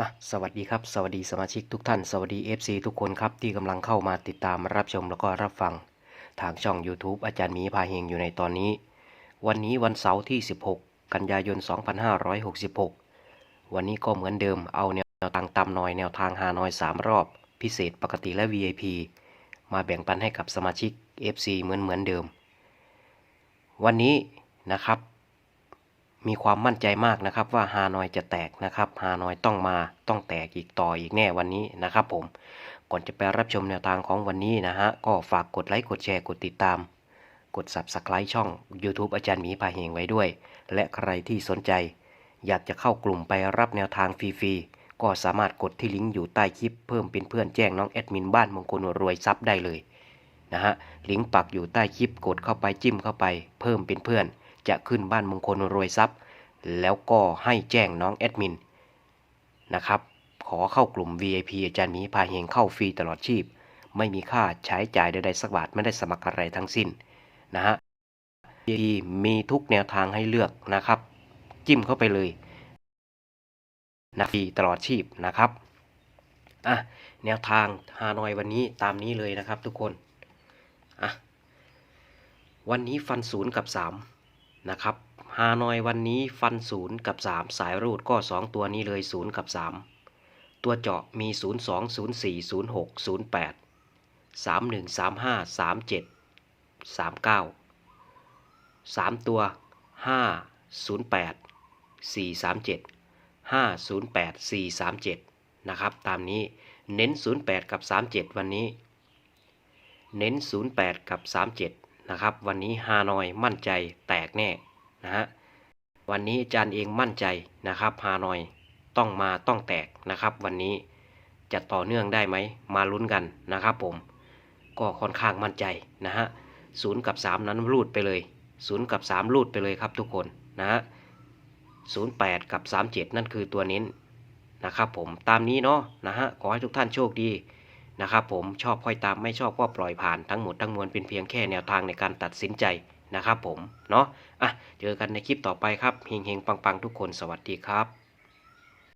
อะสวัสดีครับ สวัสดีสมาชิกทุกท่าน สวัสดี FC ทุกคนครับที่กำลังเข้ามาติดตามรับชมแล้วก็รับฟัง ทางช่อง YouTube อาจารย์หมีพาเฮงอยู่ในตอนนี้ วันนี้วันเสาร์ที่ 16 กันยายน 2566 วันนี้ก็เหมือนเดิมเอาแนวทางตามหน่อยแนวทางหาหน่อย 3 รอบ พิเศษปกติและ VIP มาแบ่งปันให้กับสมาชิก FC เหมือนเหมือนเดิม วันนี้นะครับ มีความมั่นใจมากนะครับว่าฮานอยจะแตกนะครับฮานอยต้องมาต้องแตกอีกต่ออีกแน่วันนี้นะครับผมก่อนจะไปรับชมแนวทางของวันนี้นะฮะก็ฝากกดไลค์กดแชร์กดติดตาม กด Subscribe ช่อง YouTube อาจารย์หมีพาเฮงไว้ด้วย และใครที่สนใจ อยากจะเข้ากลุ่มไปรับแนวทางฟรีๆก็สามารถกดที่ลิงก์อยู่ใต้คลิปเพิ่มเป็นเพื่อนแจ้งน้องแอดมินบ้านมงคลรวยทรัพย์ได้เลยนะฮะลิงก์ปักอยู่ใต้คลิปกดเข้าไปจิ้มเข้าไป เพิ่มเป็นเพื่อน จะขึ้นบ้านมงคลรวยทรัพย์ แล้วก็ให้แจ้งน้องแอดมินนะครับ ขอเข้ากลุ่ม VIP อาจารย์มีพาเฮงเข้าฟรีตลอดชีพ ไม่มีค่าใช้จ่ายใดๆสักบาทไม่ได้สมัครอะไรทั้งสิ้นนะฮะ VIP มีทุกแนวทางให้เลือกนะครับ จิ้มเข้าไปเลยนะฟรีตลอดชีพนะครับอะแนวทางฮานอยวันนี้ตามนี้เลยนะครับทุกคนอะวันนี้ฟันศูนย์กับสาม นะครับฮานอยวันนี้ฟันศูนย์กับสามสายรูดก็สองตัวนี้เลยศูนย์กับสามตัวเจาะมีศูนย์สองศูนย์สี่ศูนย์หกศูนย์แปดสามหนึ่งสามห้าสามเจ็ดสามเก้าสามตัวห้าศูนย์แปดสี่สามเจ็ดห้าศูนย์แปดสี่สามเจ็ดนะครับ ตามนี้เน้นศูนย์แปดกับสามเจ็ดวันนี้ เน้น 08 กับ 37 นะครับ วันนี้ฮานอยมั่นใจแตกแน่นะฮะวันนี้อาจารย์เองมั่นใจนะครับฮานอยต้องมาต้องแตกนะครับ วันนี้จะต่อเนื่องได้ไหมมาลุ้นกันนะครับผมก็ค่อนข้างมั่นใจนะฮะศูนย์กับ 3 นั้นรูดไปเลยศูนย์กับ 3 รูดไปเลยครับทุกคนนะฮะ08กับ 37 นั่นคือตัวเน้นนะครับผมตามนี้เนาะนะฮะขอให้ทุกท่านโชคดี นะครับผมชอบค่อยตามไม่ชอบก็ปล่อยผ่านทั้งหมดทั้งมวลเป็นเพียงแค่แนวทางในการตัดสินใจนะครับผมเนาะอะเจอกันในคลิปต่อไปครับเฮงเฮงปังๆทุกคนสวัสดีครับ